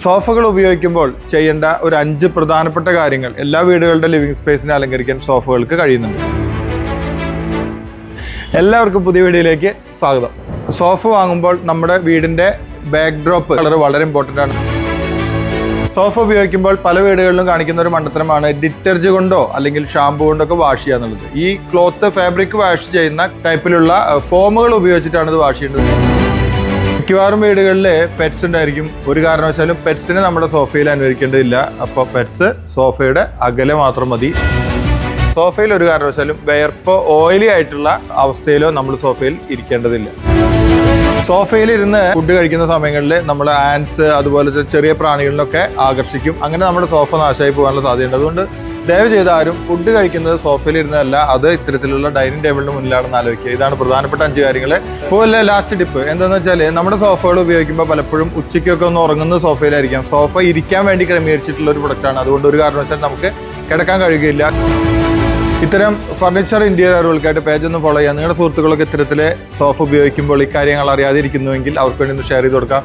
സോഫകൾ ഉപയോഗിക്കുമ്പോൾ ചെയ്യേണ്ട ഒരു അഞ്ച് പ്രധാനപ്പെട്ട കാര്യങ്ങൾ എല്ലാ വീടുകളുടെ ലിവിംഗ് സ്പേസിനെ അലങ്കരിക്കാൻ സോഫകൾക്ക് കഴിയുന്നുണ്ട്. എല്ലാവർക്കും പുതിയ വീഡിയോയിലേക്ക് സ്വാഗതം. സോഫ വാങ്ങുമ്പോൾ നമ്മുടെ വീടിന്റെ ബാക്ക് ഡ്രോപ്പ് കളർ വളരെ ഇമ്പോർട്ടന്റ് ആണ്. സോഫ ഉപയോഗിക്കുമ്പോൾ പല വീടുകളിലും കാണിക്കുന്ന ഒരു മണ്ടത്തരമാണ് ഡിറ്റർജ് കൊണ്ടോ അല്ലെങ്കിൽ ഷാമ്പു കൊണ്ടോ ഒക്കെ വാഷ് ചെയ്യുക എന്നുള്ളത്. ഈ ക്ലോത്ത് ഫാബ്രിക് വാഷ് ചെയ്യുന്ന ടൈപ്പിലുള്ള ഫോമുകൾ ഉപയോഗിച്ചിട്ടാണ് ഇത് വാഷ് ചെയ്യേണ്ടത്. മിക്കവാറും വീടുകളിൽ പെറ്റ്സ് ഉണ്ടായിരിക്കും. ഒരു കാരണവശാലും പെറ്റ്സിനെ നമ്മുടെ സോഫയിൽ അനുവദിക്കേണ്ടതില്ല. അപ്പോൾ പെറ്റ്സ് സോഫയുടെ അകലെ മാത്രം മതി. സോഫയിൽ ഒരു കാരണവശാലും വിയർപ്പോ ഓയിലി ആയിട്ടുള്ള അവസ്ഥയിലോ നമ്മൾ സോഫയിൽ ഇരിക്കേണ്ടതില്ല. സോഫയിൽ ഇരുന്ന് ഫുഡ് കഴിക്കുന്ന സമയങ്ങളിൽ നമ്മൾ ആൻസ് അതുപോലത്തെ ചെറിയ പ്രാണികളിലൊക്കെ ആകർഷിക്കും. അങ്ങനെ നമ്മുടെ സോഫ നാശമായി പോകാനുള്ള സാധ്യതയുണ്ട്. അതുകൊണ്ട് ദയവ് ചെയ്ത് ആരും ഫുഡ് കഴിക്കുന്നത് സോഫയിൽ ഇരുന്നതല്ല അത് ഇത്തരത്തിലുള്ള ഡൈനിങ് ടേബിളിന് മുന്നിലാണെന്ന് ആലോചിക്കുക. ഇതാണ് പ്രധാനപ്പെട്ട അഞ്ച് കാര്യങ്ങൾ അതുപോലെ ലാസ്റ്റ് ടിപ്പ് എന്താണെന്ന് വെച്ചാൽ നമ്മുടെ സോഫകൾ ഉപയോഗിക്കുമ്പോൾ പലപ്പോഴും ഉച്ചയ്ക്കൊക്കെ ഒന്ന് ഉറങ്ങുന്ന സോഫയിലായിരിക്കാം സോഫ ഇരിക്കാൻ വേണ്ടി ക്രമീകരിച്ചിട്ടുള്ള ഒരു പ്രൊഡക്റ്റാണ് അതുകൊണ്ട് ഒരു കാരണവശാലും നമുക്ക് കിടക്കാൻ കഴിയുകയില്ല. ഇത്തരം ഫർണിച്ചർ ഇന്റീരിയർ അറിവുകൾക്കായിട്ട് പേജ് ഒന്ന് ഫോളോ ചെയ്യാം നിങ്ങളുടെ സുഹൃത്തുക്കളൊക്കെ ഇത്തരത്തിലെ സോഫ ഉപയോഗിക്കുമ്പോൾ ഇക്കാര്യങ്ങൾ കാര്യങ്ങൾ അറിയാതിരിക്കുന്നുവെങ്കിൽ അവർക്ക് വേണ്ടി ഒന്ന് ഷെയർ ചെയ്ത് കൊടുക്കാം.